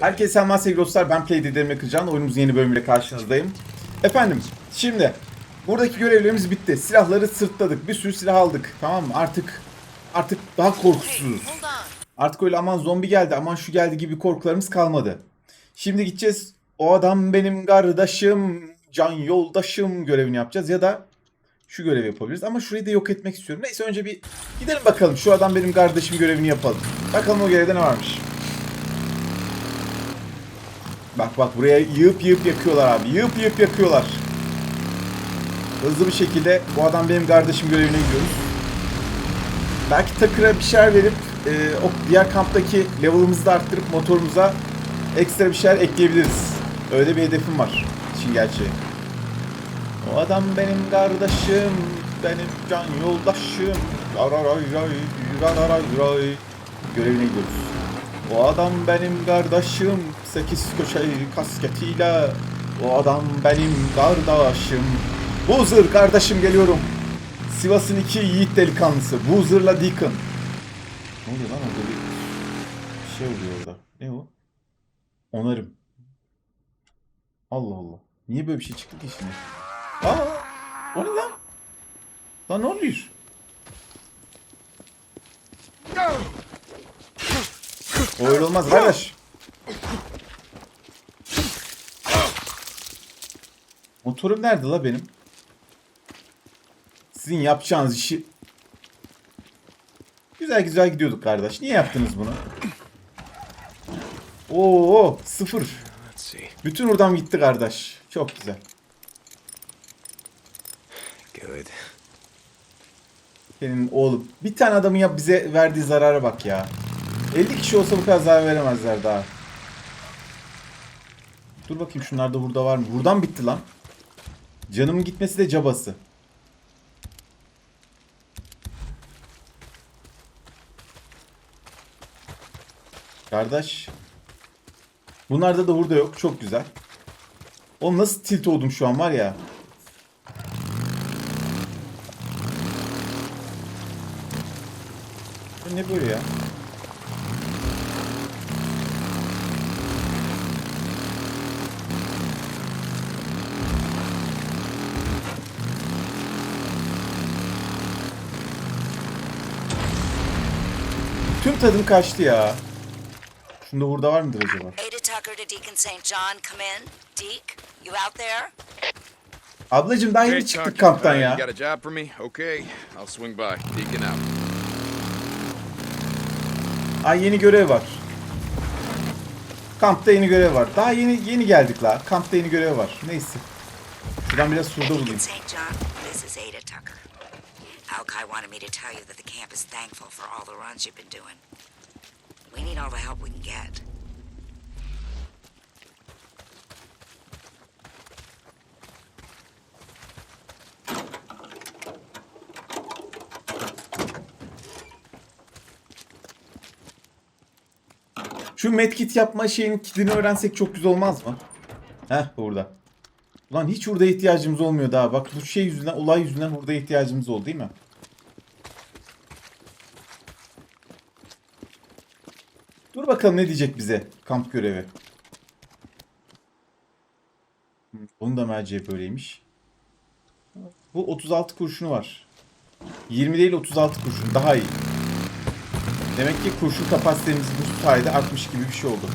Herkese selamlar sevgili dostlar. Ben Play Dedelim Kırcan. Oyunumuzun yeni bölümüyle karşınızdayım. Efendim, şimdi buradaki görevlerimiz bitti. Silahları sırtladık. Bir sürü silah aldık. Tamam mı? Artık artık daha korkusuzuz. Artık öyle aman zombi geldi, aman şu geldi gibi korkularımız kalmadı. Şimdi gideceğiz. O adam benim kardeşim, can yoldaşım görevini yapacağız ya da şu görevi yapabiliriz. Ama şurayı da yok etmek istiyorum. Neyse önce bir gidelim bakalım. Şu adam benim kardeşim görevini yapalım. Bakalım o görevde ne varmış. Bak bak buraya yığıp yığıp yakıyorlar abi. Yığıp yığıp yakıyorlar. Hızlı bir şekilde bu adam benim kardeşim görevine gidiyoruz. Belki Takır'a bir şeyler verip e, o diğer kamptaki level'ımızı da arttırıp motorumuza ekstra bir şeyler ekleyebiliriz. Öyle bir hedefim var işin gerçeği. O adam benim kardeşim, benim can yoldaşım. Görevine gidiyoruz. O adam benim kardeşim, sekiz köşeli kasketiyle. O adam benim kardeşim. Buzzer kardeşim geliyorum. Sivas'ın iki yiğit delikanlısı. Buzzer'la Deacon. Ne oluyor lan orada bir şey oluyor orada. Ne o? Onarım. Allah Allah. Niye böyle bir şey çıktı ki şimdi? Aa! O ne lan? Lan ne oluyor? O öyle olmaz kardeş. Motorum nerede la benim? Sizin yapacağınız işi... Güzel güzel gidiyorduk kardeş. Niye yaptınız bunu? Oo sıfır. Bütün hurdam gitti kardeş. Çok güzel. Good. Senin oğlum. Bir tane adamın ya bize verdiği zarara bak ya. 50 kişi olsa bu kadar zarar veremezler daha. Dur bakayım şunlarda hurda var mı? Hurdam bitti lan. Canımın gitmesi de cabası. Kardeş. Bunlarda da hurda yok. Çok güzel. Oğlum nasıl tilt oldum şu an var ya. Ne böyle ya? Tüm tadım kaçtı ya. Şunda hurda var mıdır acaba? Ada Tucker to Deacon St. John, come in. Deke, you out there? Ablacım daha yeni çıktık kamptan ya. Got a job for me? Okay, I'll swing by. Deacon out. Ay yeni görev var. Kampta yeni görev var. Daha yeni yeni geldik la. Kampta yeni görev var. Neyse. Şuradan biraz surda bulayım. St. John, this is Ada Tucker. Alki wanted me to tell you that the camp is thankful for all the runs you've been doing. We need all the help we can get. Şu medkit yapma şeyin kitini öğrensek çok güzel olmaz mı? Heh burada. Ulan hiç hurda ihtiyacımız olmuyor daha. Bak bu şey yüzünden, olay yüzünden hurda ihtiyacımız oldu değil mi? Bakalım ne diyecek bize kamp görevi. Onun da merceği böyleymiş. Bu 36 kurşunu var. 20 değil 36 kurşun daha iyi. Demek ki kurşun kapasitemiz bu sayede artmış gibi bir şey oldu.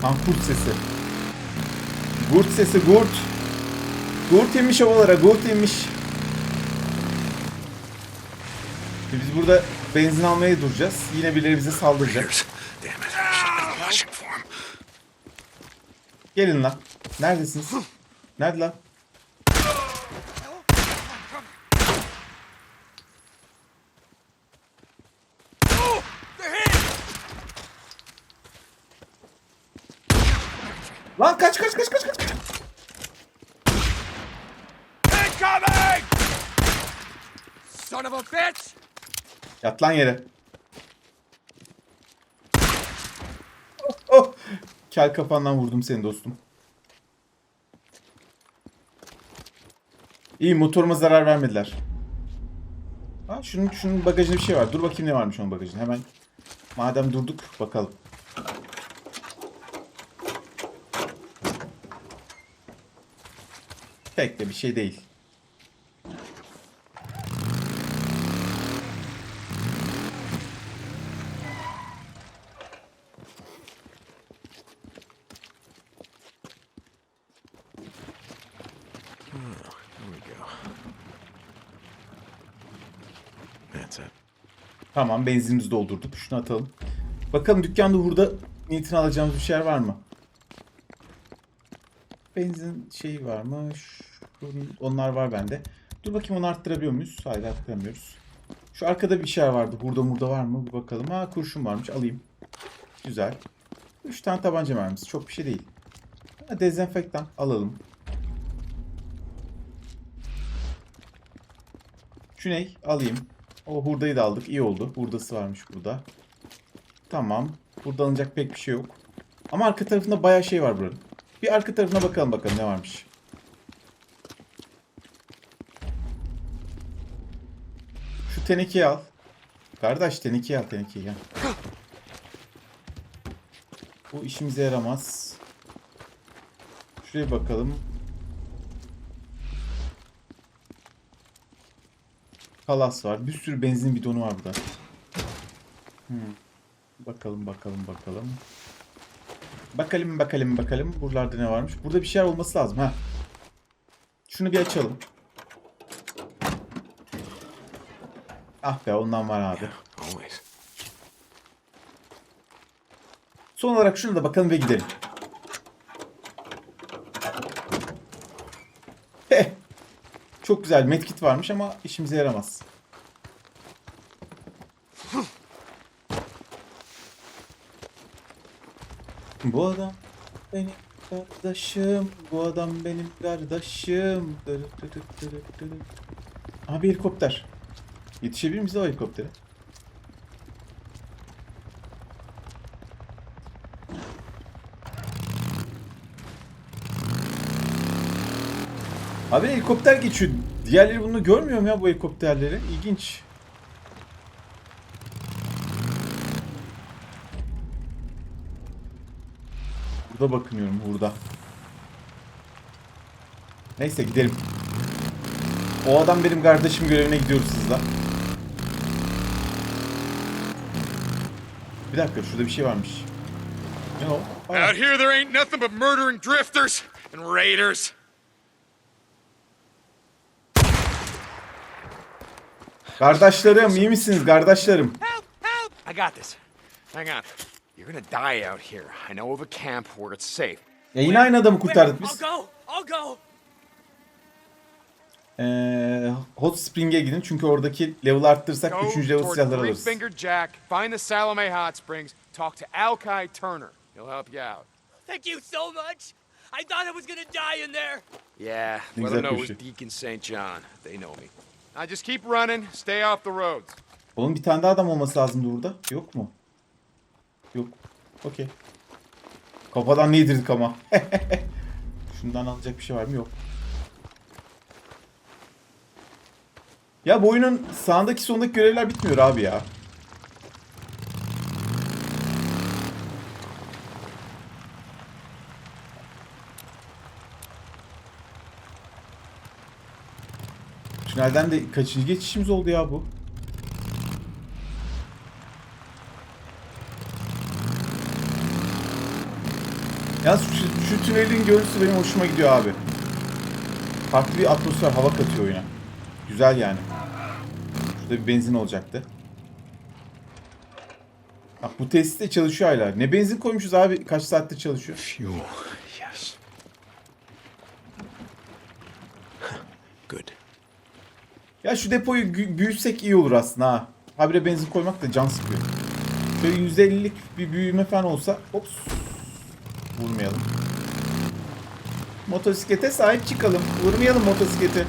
Tam kurt sesi. Gurt sesi gurt. Gurt inmiş havalara gurt inmiş. Biz burada benzin almaya duracağız. Yine birileri bize saldıracak. Gelin lan. Neredesiniz? Nerede? Lan kaç kaç kaç kaç kaç. Incoming! Son of a bitch! Yat lan yere. Oh, oh. Kel kafandan vurdum seni dostum. İyi motoruma zarar vermediler. Ha, şunun, şunun bagajında bir şey var. Dur bakayım ne varmış onun bagajında. Hemen madem durduk bakalım. Pek de bir şey değil. Tamam benzinimizi doldurduk. Şunu atalım. Bakalım dükkanda hurda niyetini alacağımız bir şeyler var mı? Benzin şeyi var mı? Onlar var bende. Dur bakayım onu arttırabiliyor muyuz? Hayır arttıramıyoruz. Şu arkada bir şeyler vardı. Hurda murda var mı? Bir bakalım. Ha kurşun varmış. Alayım. Güzel. 3 tane tabanca mermisi. Çok bir şey değil. Ha, dezenfektan alalım. Şu ne? Alayım. O hurdayı da aldık. İyi oldu. Hurdası varmış burada. Tamam. Burada alınacak pek bir şey yok. Ama arka tarafında bayağı şey var buranın. Bir arka tarafına bakalım bakalım ne varmış. Şu tenekeyi al. Kardeş tenekeyi al tenekeyi ya. Bu işimize yaramaz. Şuraya bakalım. Palas var. Bir sürü benzin bidonu var burada. Hmm. Bakalım bakalım bakalım. Bakalım bakalım bakalım. Buralarda ne varmış? Burada bir şeyler olması lazım ha. Şunu bir açalım. Ah be ondan var abi. Son olarak şunu da bakalım ve gidelim. Heh. Çok güzel medkit varmış ama işimize yaramaz. Bu adam benim kardeşim. Bu adam benim kardeşim. Aha bir helikopter. Yetişebilir miyiz o helikoptere? Abi helikopter geçiyor. Diğerleri bunu görmüyor mu ya bu helikopterleri? İlginç. Burada bakınıyorum burada. Neyse gidelim. O adam benim kardeşim görevine gidiyoruz hızla. Bir dakika şurada bir şey varmış. Ne o? Out here, there ain't nothing but murdering drifters and raiders. Kardeşlerim iyi misiniz kardeşlerim? Help! Help! I got this. Hang on. You're gonna die out here. I know of a camp where it's safe. Ya yine aynı adamı kurtardık I'll biz. go. I'll go. Ee, Hot Spring'e gidin çünkü oradaki level arttırırsak Go 3. level toward silahlar Three alırız. Finger Jack, find the Salome Hot Springs, talk to Alki Turner. He'll help you out. Thank you so much. I thought I was gonna die in there. Yeah, let them know it was koşuyor. Deacon St. John. They know me. Now just keep running, stay off the roads. Oğlum bir tane daha adam olması lazımdı burada. Yok mu? Yok. Okey. Kafadan ne yedirdik ama. Şundan alacak bir şey var mı? Yok. Ya bu oyunun sağındaki sondaki görevler bitmiyor abi ya. Tünelden de kaçıncı geçişimiz oldu ya bu? Yalnız şu, şu tünelin görüntüsü benim hoşuma gidiyor abi. Farklı bir atmosfer, hava katıyor oyuna. Güzel yani. Şurada bir benzin olacaktı. Bak bu tesis de çalışıyor hala. Ne benzin koymuşuz abi? Kaç saattir çalışıyor? Fuel. Yes. Good. Ya şu depoyu büyütsek iyi olur aslında ha. Habire benzin koymak da can sıkıyor. Şöyle %50'lik bir büyüme falan olsa ops. Vurmayalım. Motosiklete sahip çıkalım. Vurmayalım motosikleti.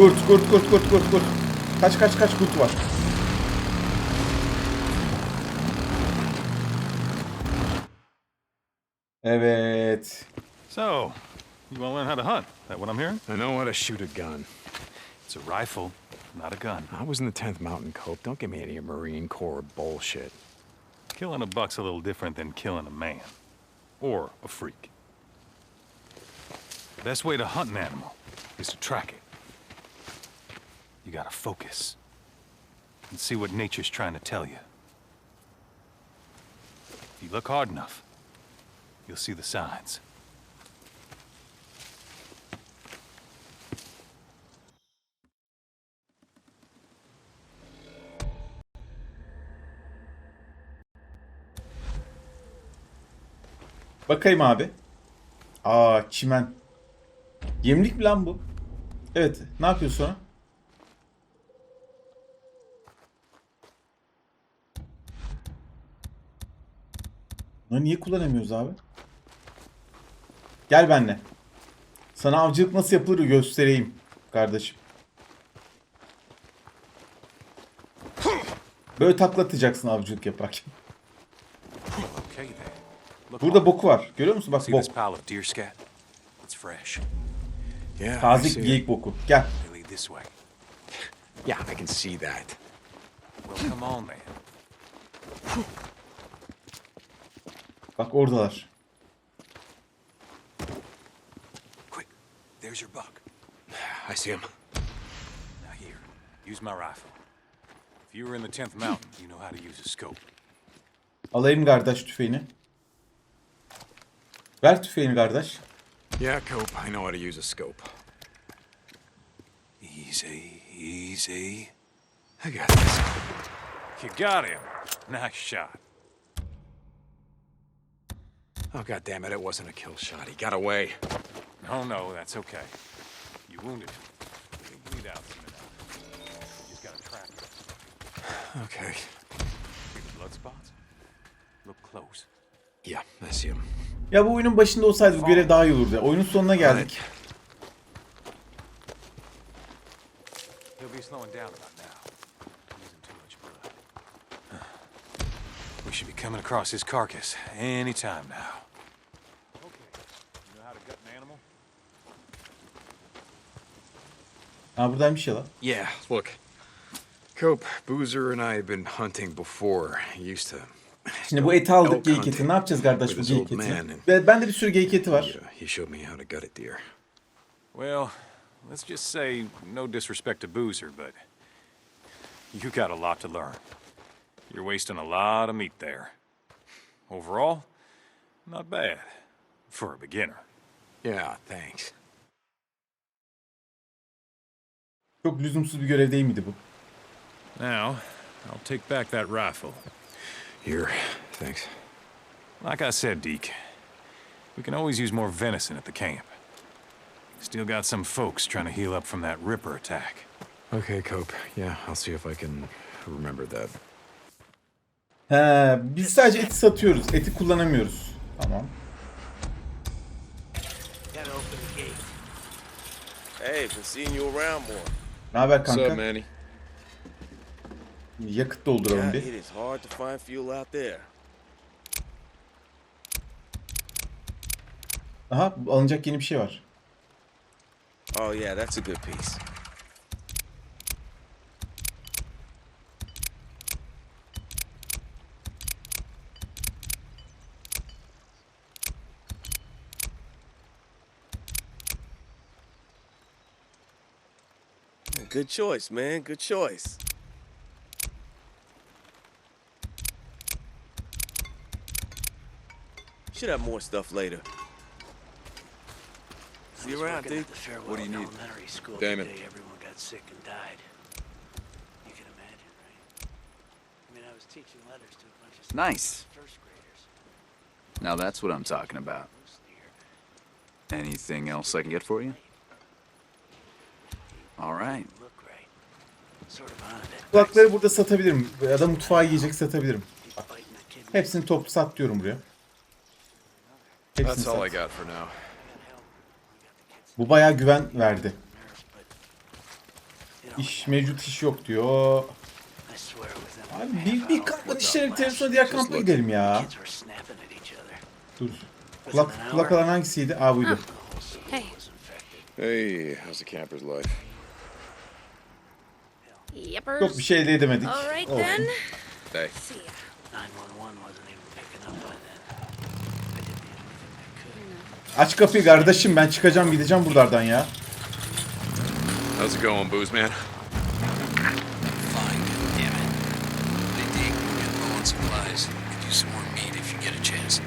Kurt kurt kurt kurt kurt kurt. Kaç kaç kaç kurt var. Evet. So, you want to learn how to hunt? That what I'm hearing? I know how to shoot a gun. It's a rifle, not a gun. I was in the 10th Mountain Cope. Don't give me any Marine Corps bullshit. Killing a buck's a little different than killing a man. Or a freak. The best way to hunt an animal is to track it. You gotta focus. And see what nature's trying to tell you. If you look hard enough, you'll see the signs. Bakayım abi. Aa çimen. Yemlik mi lan bu? Evet. Ne yapıyor sonra? Bunu niye kullanamıyoruz abi? Gel benimle. Sana avcılık nasıl yapılır göstereyim kardeşim. Böyle taklatacaksın avcılık yaparken. Burada boku var. Görüyor musun? Bak bok. Taze geyik boku. Gel. Yeah, I can see that. Well, come on then. Bak oradalar. Quick, there's your buck. I see him. Now here, use my rifle. If you were in the 10th mountain, you know how to use a scope. Alayım kardeş tüfeğini. Ver tüfeğini kardeş. Yeah, Cope, I know how to use a scope. Easy, easy. I got this. You got him. Nice shot. Oh, God damn it, it wasn't a kill shot. He got away. No, no, that's okay. You wounded him. Bleed out soon enough. You just gotta track him. Okay. See the blood spots? Look close. Yeah, I see him. Ya bu oyunun başında olsaydı bu görev daha iyi olurdu. Oyunun sonuna geldik. He'll be slowing down about now. Losing too much blood. We should be coming across his carcass any time now. Ha buradaymış ya lan. Yeah, look. Cope, Boozer and I have been hunting before. He used to. Şimdi bu eti aldık elk geyik eti. hunting Ne yapacağız kardeş with bu geyik old man etini? and- Ve bende bir sürü geyik eti var. He, uh, showed me how to gut a deer. Well, let's just say no disrespect to Boozer, but you got a lot to learn. You're wasting a lot of meat there. Overall, not bad for a beginner. Yeah, thanks. Çok lüzumsuz bir görev değil miydi bu? Now, I'll take back that rifle. Here, thanks. Like I said, Deke, we can always use more venison at the camp. Still got some folks trying to heal up from that Ripper attack. Okay, Cope. Yeah, I'll see if I can remember that. He, biz sadece eti satıyoruz. Eti kullanamıyoruz. Tamam. Hey, been seeing you around more. Ne haber What's kanka? up, Manny? Yakıt dolduralım bir. it is hard to find fuel out there. Aha alınacak yeni bir şey var. Oh yeah, that's a good piece. Good choice, man. Good choice. Should have more stuff later. See you around, dude. What do you need? Elementary school Damon. Today, everyone got sick and died. You can imagine, right? I mean, I was teaching letters to a bunch of Nice. first graders. Now that's what I'm talking about. Anything else I can get for you? Kulakları burada satabilirim. Ya da mutfağa yiyecek satabilirim. Kid. Hepsini toplu sat diyorum buraya. Hepsini sat. Bu bayağı güven verdi. İş mevcut iş yok diyor. Abi bir, bir kampın without işleri bitirelim sonra diğer kampa gidelim ya. Dur. Kulak, kulak alan hangisiydi? Aa buydu. Hey. Hey, how's the camper's life? Yippers. Yok bir şey elde edemedik. All right Olsun. then. Hey, See ya. 911 wasn't even picking up by then. I did the only thing I could. Aç kapıyı kardeşim ben çıkacağım gideceğim buralardan ya. How's it going, booze man? Fine, damn it. Hey, Deke, getting low on supplies. Could use some more meat if you get a chance.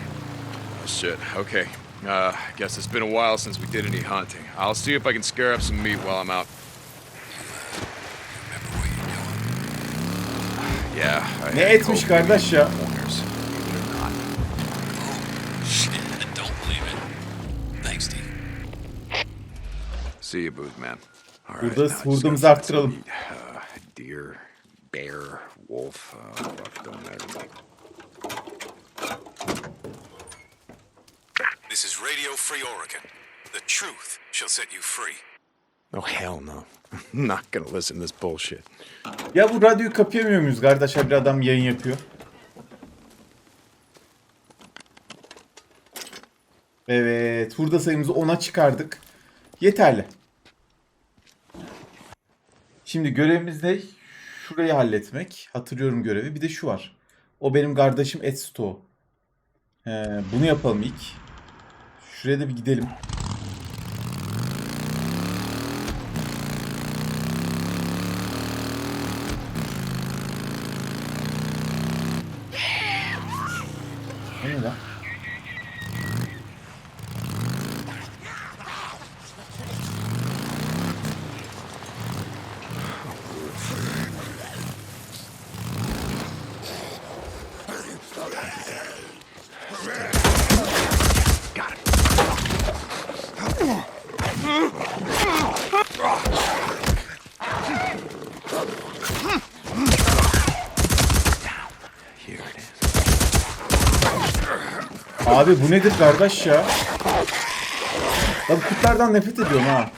Oh, shit. Okay. Uh, guess it's been a while since we did any hunting. I'll see if I can scare up some meat while I'm out. Remember what you're doing. Yeah. I Ne had etmiş coke kardeş ya? corners, believe it or not. Oh, shit, don't believe it. Thanks, Deke. See you, booze man. All right, Burada now I just hurdamızı gotta find arttıralım. some meat. Uh, deer, bear, wolf. Uh, fuck, don't matter to me. This is Radio Free Oregon. The truth shall set you free. Oh, hell no. Not gonna listen to this bullshit. Ya bu radyoyu kapayamıyor muyuz kardeş? Bir adam yayın yapıyor. Evet. Hurda sayımızı 10'a çıkardık. Yeterli. Şimdi görevimiz ne? Şurayı halletmek. Hatırlıyorum görevi. Bir de şu var. O benim kardeşim Ed Stowe. Ee, bunu yapalım ilk. Şuraya da bir gidelim. O ne lan? Here it is. Abi bu nedir kardeş ya? Bu kurtlardan nefret ediyorum ha.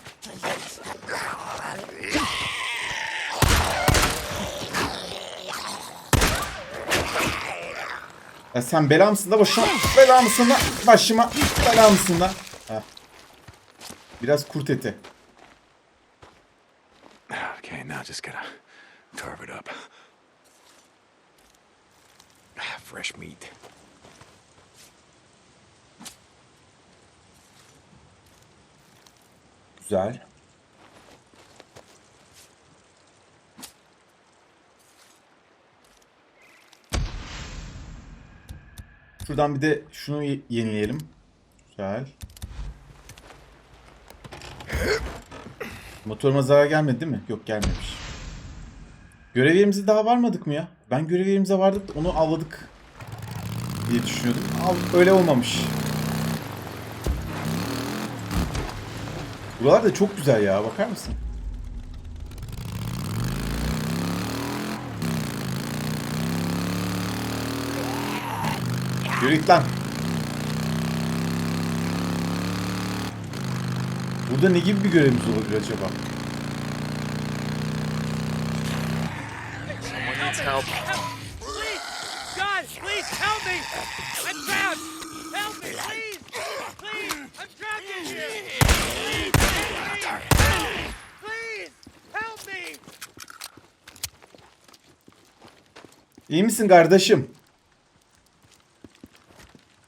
Ya sen bela mısın da başıma bela mısın da başıma bela mısın da? Heh. Biraz kurt eti. Okay, now just gotta carve it up. Ah, Fresh meat. Güzel. Şuradan bir de şunu ye- yenileyelim. Güzel. Motoruma zarar gelmedi değil mi? Yok gelmemiş. Görev yerimize daha varmadık mı ya? Ben görev yerimize vardık onu avladık diye düşünüyordum. Al, öyle olmamış. Buralar da çok güzel ya. Bakar mısın? Yürü git lan. Burada ne gibi bir görevimiz olabilir acaba? Someone needs help. Please! God, please help me! I'm trapped! Help me, please! Please! I'm trapped in here! Please! Please! Please! Help me! İyi misin kardeşim?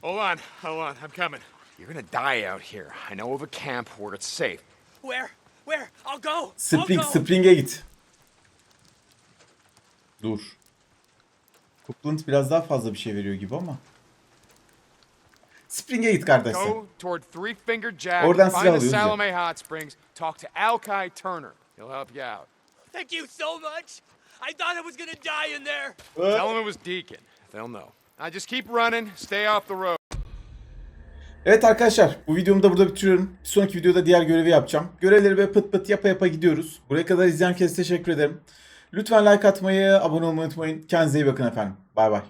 Hold on, hold on, I'm coming. You're gonna die out here. I know of a camp where it's safe. Where? Where? I'll go. Spring, I'll go. Spring'e git. Dur. Coupland biraz daha fazla bir şey veriyor gibi ama. Spring'e git kardeş sen. Go toward Three Finger Jack, Oradan silah alıyoruz ya. Salome Hot Springs, talk to Alki Turner. He'll help you out. Thank you so much. I thought I was gonna die in there. Tell him it was Deacon. They'll know. Now just keep running, stay off the road. Evet arkadaşlar bu videomu da burada bitiriyorum. Bir sonraki videoda diğer görevi yapacağım. Görevleri böyle pıt pıt yapa yapa gidiyoruz. Buraya kadar izleyen herkese teşekkür ederim. Lütfen like atmayı, abone olmayı unutmayın. Kendinize iyi bakın efendim. Bay bay.